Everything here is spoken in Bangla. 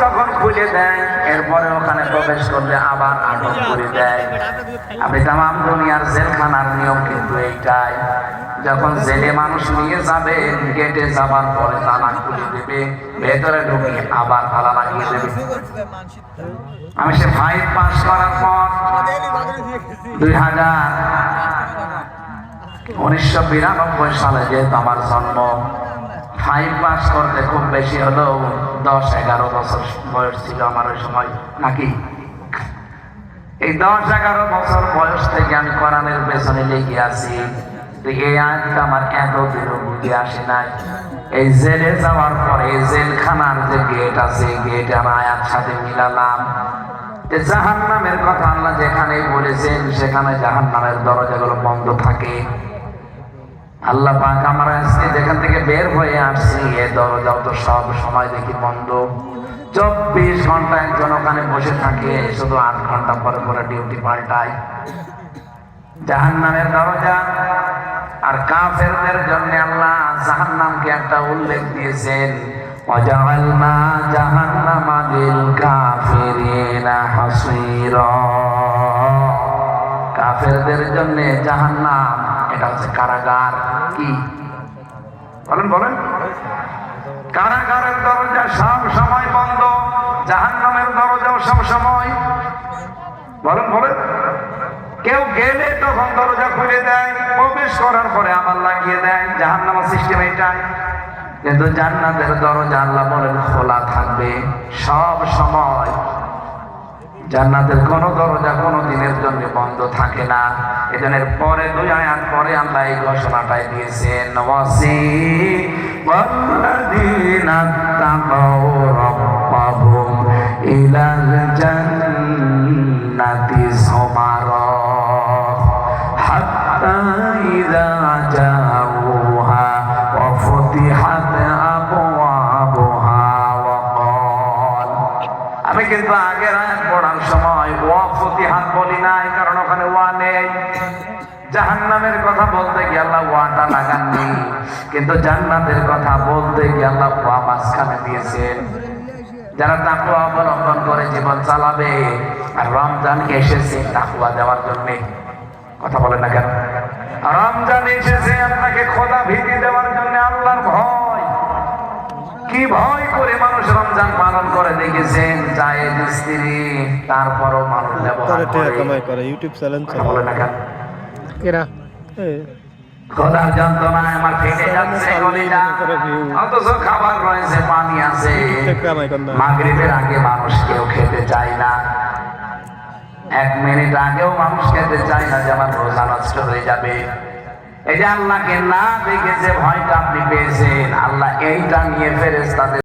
যখন খুলে দেয়, এরপরে ওখানে প্রবেশ করলে আবার আটক করে দেয় আপনি তামাম দুনিয়ার জেলখানার নিয়ম কিন্তু এইটাই। যখন জেলে মানুষ নিয়ে যাবে, গেটে যাবার পরে তালা খুলে দেবে, ভেতরে ঢুকিয়ে আবার তালা লাগিয়ে দেবে। আমি সে ফাইভ পাস করার পর দুই হাজার উনিশশো বিরানব্বই সালে যেহেতু আমার জন্ম ফাইভ পাস করতে খুব বেশি হলেও দশ, এগারো বছর বয়স ছিল আমার ওই সময়, নাকি? এই দশ, এগারো বছর বয়স থেকে আমি কোরআনের পেছনে লেগে আছি। এই আয়াতটা আমার এতদিনও বুঝে আসে নাই। এই জেলে যাওয়ার পরে জেলখানার যে গেট আছে গেট আমি আয়াত সাথে মিলালাম। জাহান নামের কথা আল্লাহ যেখানে বলেছেন, সেখানে জাহান নামের দরজাগুলো বন্ধ থাকে। আল্লাহ পাক আমরা আজকে যেখান থেকে বের হয়ে আসছি এ দরজাও তো সব সময় দেখি বন্ধ চব্বিশ ঘন্টা একজন ওখানে বসে থাকে শুধু আট ঘন্টা পরে পরে ডিউটি পাল্টায় জাহান নামের দরজা আর কাফেরদের জন্য আল্লাহ জাহান নামকে একটা উল্লেখ দিয়েছেন وجعلنا جهنم للكافرين حصيرا কাফেরদের জন্য জাহান্নাম এটা হচ্ছে কারাগার কি বলেন বলেন। কারাগারের দরজা সব সময় বন্ধ, জাহান্নামের দরজাও সব সময়। বলেন বলেন। কেউ গেলে তখন দরজা খুলে দেয়, প্রবেশ করার পরে আবার লাগিয়ে দেয়, জাহান্নামের সিস্টেম এটাই। কিন্তু জান্নাতের দরজা আল্লাহ বলেন, খোলা থাকবে সব সময়। জান্নাতের কোন দরজা কোনো দিনের জন্য বন্ধ থাকে না। এজনের পরে দুই আয়াত পরে আল্লাহ এই ঘোষণাটাই দিয়েছেন ওয়াসি ওয়াল্লাযীনা তাকাউ রাব্বাহুম ইলাল জান্নাতি সুমারা হাত্তা ইযা জাউহা ওয়া ফুতিহাত আবওয়াবুহা ওয়া আমি কিন্তু আগের আয়াত পড়ার সময় ওয়া ফতিহাত বলি নাই, কারণ ওখানে ওয়া নেই। জাহান্নামের কথা বলতে গিয়ে আল্লাহ ওয়াটা লাগাননি। কিন্তু জান্নাতের কথা বলতে ওয়া মাঝখানে দিয়েছেন যারা তাকুয়া অবলম্বন করে জীবন চালাবে, আর রমজান এসেছে তাকুয়া দেওয়ার জন্য। কথা বলে না কেন? রমজান এসেছে আপনাকে খোদা ভীতি দেওয়ার জন্য আল্লাহর ভয়। কি ভয় করে মানুষ রমজান পালন করে? দেখেছেন জায়েদ স্ত্রী তারপরও মানুষ ব্যবহার করে। ইউটিউব চ্যানেল বলে না কেন? কেরা খোদার যন্ত্রণায় আমার ফেটে যাচ্ছে। অথচ খাবার রয়েছে পানি আছে। মাগরিবের আগে মানুষ কেউ খেতে চায় না। এক মিনিট আগেও মানুষ খেতে চায় না যে আমার রোজা নষ্ট হয়ে যাবে। এই যে আল্লাহকে না দেখে যে ভয়টা আপনি পেয়েছেন আল্লাহ এইটা নিয়ে ফেরেস তাদের